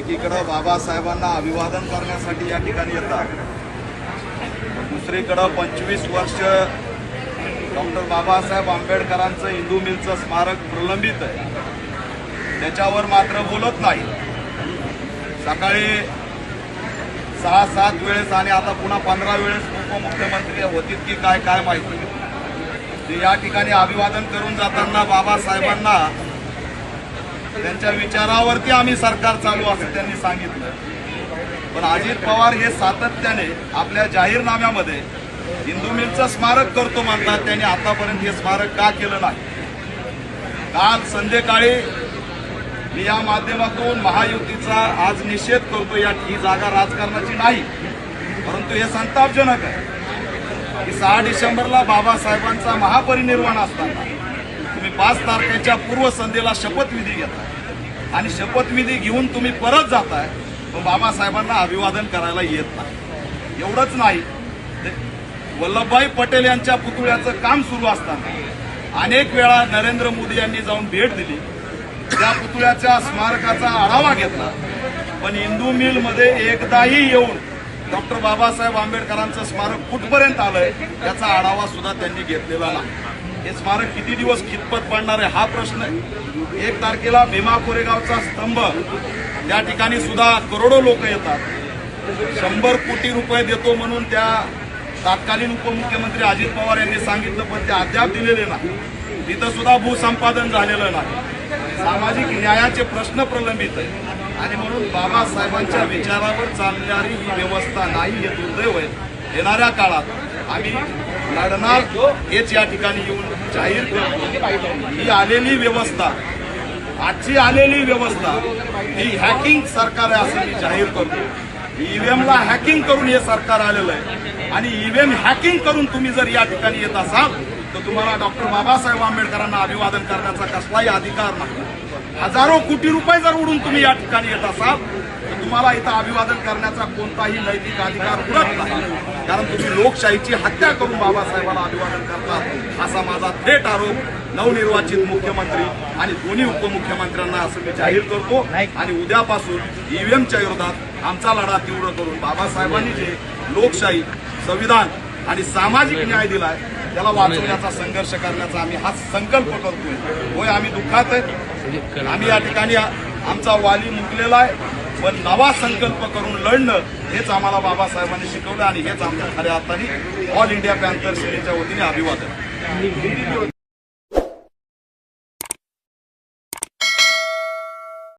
एकीकडं बाबासाहेबांना अभिवादन करण्यासाठी या ठिकाणी येतात. दुसरीकडं पंचवीस वर्ष डॉक्टर बाबासाहेब आंबेडकरांचं हिंदू मिलचं स्मारक प्रलंबित आहे. त्याच्यावर मात्र बोलत नाही. सकाळी सहा सात वेळेस आणि आता पुन्हा पंधरा वेळेस उपमुख्यमंत्री होतीत की काय काय माहिती. ते या ठिकाणी अभिवादन करून जाताना बाबासाहेबांना त्यांच्या विचारावरती आम्ही सरकार चालू असं त्यांनी सांगितलं. पण अजित पवार हे सातत्याने आपल्या जाहीरनाम्यामध्ये हिंदू मिलचं स्मारक करतो म्हणतात त्यांनी आतापर्यंत हे स्मारक का केलं नाही? काल संध्याकाळी मी या माध्यमातून महायुतीचा आज निषेध करतो या ही जागा राजकारणाची नाही परंतु हे संतापजनक आहे. की सहा डिसेंबरला बाबासाहेबांचा महापरिनिर्वाण असताना तुम्ही पाच तारखेच्या पूर्वसंध्येला शपथविधी घेताय. आणि शपथविधी घेऊन तुम्ही परत जाताय पण बाबासाहेबांना अभिवादन करायला येत नाही. एवढंच नाही ते वल्लभभाई पटेल यांच्या पुतळ्याचं काम सुरू असताना अनेक वेळा नरेंद्र मोदी यांनी जाऊन भेट दिली. त्या पुतळ्याच्या स्मारकाचा आढावा घेतला. पण हिंदू मिलमध्ये एकदाही येऊन डॉक्टर बाबासाहेब आंबेडकरांचं स्मारक कुठपर्यंत आलंय याचा आढावा सुद्धा त्यांनी घेतलेला नाही. हे स्मारक किती दिवस कितपत पडणार आहे हा प्रश्न आहे. एक तारखेला भीमा कोरेगावचा स्तंभ त्या ठिकाणी सुद्धा करोडो लोक येतात. शंभर कोटी रुपये देतो म्हणून त्या तत्कालीन उपमुख्यमंत्री अजित पवार यांनी सांगितलं पण ते अद्याप दिलेले नाही. तिथं सुद्धा भूसंपादन झालेलं नाही. सामाजिक न्यायाचे प्रश्न प्रलंबित आहे आणि म्हणून बाबासाहेबांच्या विचारावर चालणारी ही व्यवस्था नाही हे दुर्दैव आहे. येणाऱ्या काळात आम्ही लढणार हेच या ठिकाणी येऊन जाहीर करतो. ही आलेली व्यवस्था आजची आलेली व्यवस्था ही हॅकिंग सरकार आहे असं मी जाहीर करतो. ईव्हीएमला हॅकिंग करून हे सरकार आलेलं आहे. आणि ईव्हीएम हॅकिंग करून तुम्ही जर या ठिकाणी येत असाल तर तुम्हाला डॉक्टर बाबासाहेब आंबेडकरांना अभिवादन करण्याचा कसलाही अधिकार नाही. हजारो कोटी रुपये जर उडून तुम्ही या ठिकाणी येत असाल तर तुम्हाला इथं अभिवादन करण्याचा कोणताही नैतिक अधिकार उरत नाही. कारण तुम्ही लोकशाहीची हत्या करून बाबासाहेबांना अभिवादन करतात असा माझा थेट आरोप नवनिर्वाचित मुख्यमंत्री आणि दोन्ही उपमुख्यमंत्र्यांना असं मी जाहीर करतो. आणि उद्यापासून ईव्हीएमच्या विरोधात आमचा लढा तीव्र करून बाबासाहेबांनी जे लोकशाही संविधान आणि सामाजिक न्याय दिलाय त्याला वाचवण्याचा संघर्ष करण्याचा आम्ही हा संकल्प करतोय. होय आम्ही दुःखात आहे. आम्ही या ठिकाणी आमचा वाली मुकलेला आहे. पण नवा संकल्प करून लढणं हेच आम्हाला बाबासाहेबांनी शिकवलं आणि हेच आमच्या खऱ्या अर्थाने ऑल इंडिया पॅन्थर सेनेच्या वतीने अभिवादन.